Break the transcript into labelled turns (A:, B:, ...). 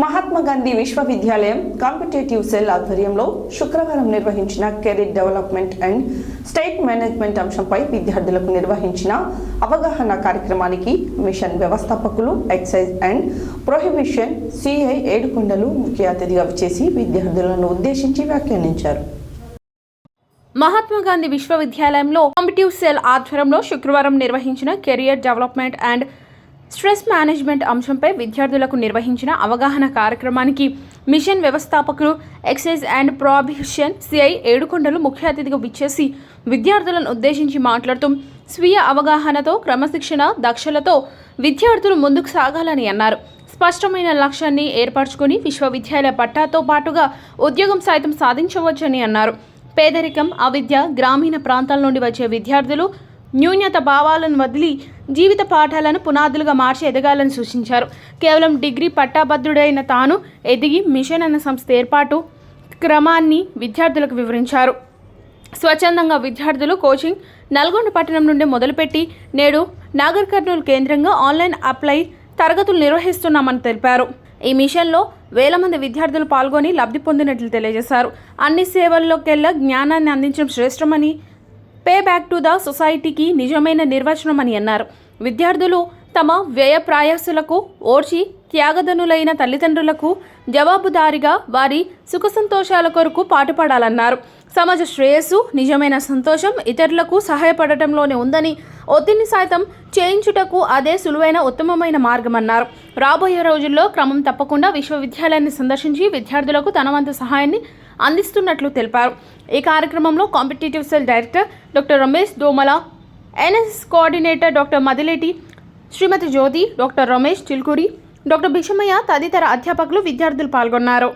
A: మహాత్మా గాంధీ విశ్వవిద్యాలయం competitive cell ఆధ్వర్యంలో శుక్రవారం నిర్వహించిన career development and state management అంశంపై విద్యార్థులకు నిర్వహించిన అవగాహన కార్యక్రమానికి మిషన్ వ్యవస్థాపకులు excise and prohibition CI Yedukondalu ముఖ్య అతిథిగా చేసి విద్యార్థులను ఉద్దేశించి వ్యాఖ్యానించారు.
B: మహాత్మా గాంధీ విశ్వవిద్యాలయంలో కాంపిటివ్ సెల్ ఆధ్వర్యంలో శుక్రవారం నిర్వహించిన career development and stress management అంశంపై విద్యార్థులకు నిర్వహించిన అవగాహన కార్యక్రమానికి మిషన్ వ్యవస్థాపకులు excise and prohibition CI Yedukondalu ముఖ్య అతిథిగా విచ్చేసి విద్యార్థులను ఉద్దేశించి మాట్లాడుతూ స్వీయ అవగాహనతో క్రమశిక్షణ దక్షలతో విద్యార్థులు ముందుకు సాగాలని అన్నారు. స్పష్టమైన లక్ష్యాన్ని ఏర్పరచుకొని విశ్వవిద్యాలయ పట్టాతో పాటుగా ఉద్యోగం సైతం సాధించవచ్చని అన్నారు. పేదరికం అవిద్య గ్రామీణ ప్రాంతాల నుండి వచ్చే విద్యార్థులు న్యూన్యత భావాలను వదిలి జీవిత పాఠాలను పునాదులుగా మార్చి ఎదగాలని సూచించారు. కేవలం డిగ్రీ పట్టాభద్రుడైన తాను ఎదిగి మిషన్ అన్న సంస్థ ఏర్పాటు క్రమాన్ని విద్యార్థులకు వివరించారు. స్వచ్ఛందంగా విద్యార్థులు కోచింగ్ నల్గొండ పట్టణం నుండి మొదలుపెట్టి నేడు నాగర్ కర్నూలు కేంద్రంగా ఆన్లైన్ అప్లై తరగతులు నిర్వహిస్తున్నామని తెలిపారు. ఈ మిషన్లో వేల మంది విద్యార్థులు పాల్గొని లబ్ధి పొందినట్లు తెలియజేశారు. అన్ని సేవల్లోకెల్లా జ్ఞానాన్ని అందించడం శ్రేష్టమని పే బ్యాక్ టు ద సొసైటీకి నిజమైన నిర్వచనం అని అన్నారు. విద్యార్థులు తమ వ్యయ ప్రయాసులకు ఓర్చి త్యాగధనులైన తల్లిదండ్రులకు జవాబుదారిగా వారి సుఖ సంతోషాల కొరకు పాటుపడాలన్నారు. సమాజ శ్రేయస్సు నిజమైన సంతోషం ఇతరులకు సహాయపడటంలోనే ఉందని ఒత్తిడిని సైతం చేయించుటకు అదే సులువైన ఉత్తమమైన మార్గమన్నారు. రాబోయే రోజుల్లో క్రమం తప్పకుండా విశ్వవిద్యాలయాన్ని సందర్శించి విద్యార్థులకు తన వంతు సహాయాన్ని అందిస్తున్నట్లు తెలిపారు. ఈ కార్యక్రమంలో competitive cell director doctor Ramesh Domala NS coordinator doctor Madhileti Shrimati Jyothi doctor Ramesh Chilkuri doctor Bhishmaiah తదితర అధ్యాపకులు విద్యార్థులు పాల్గొన్నారు.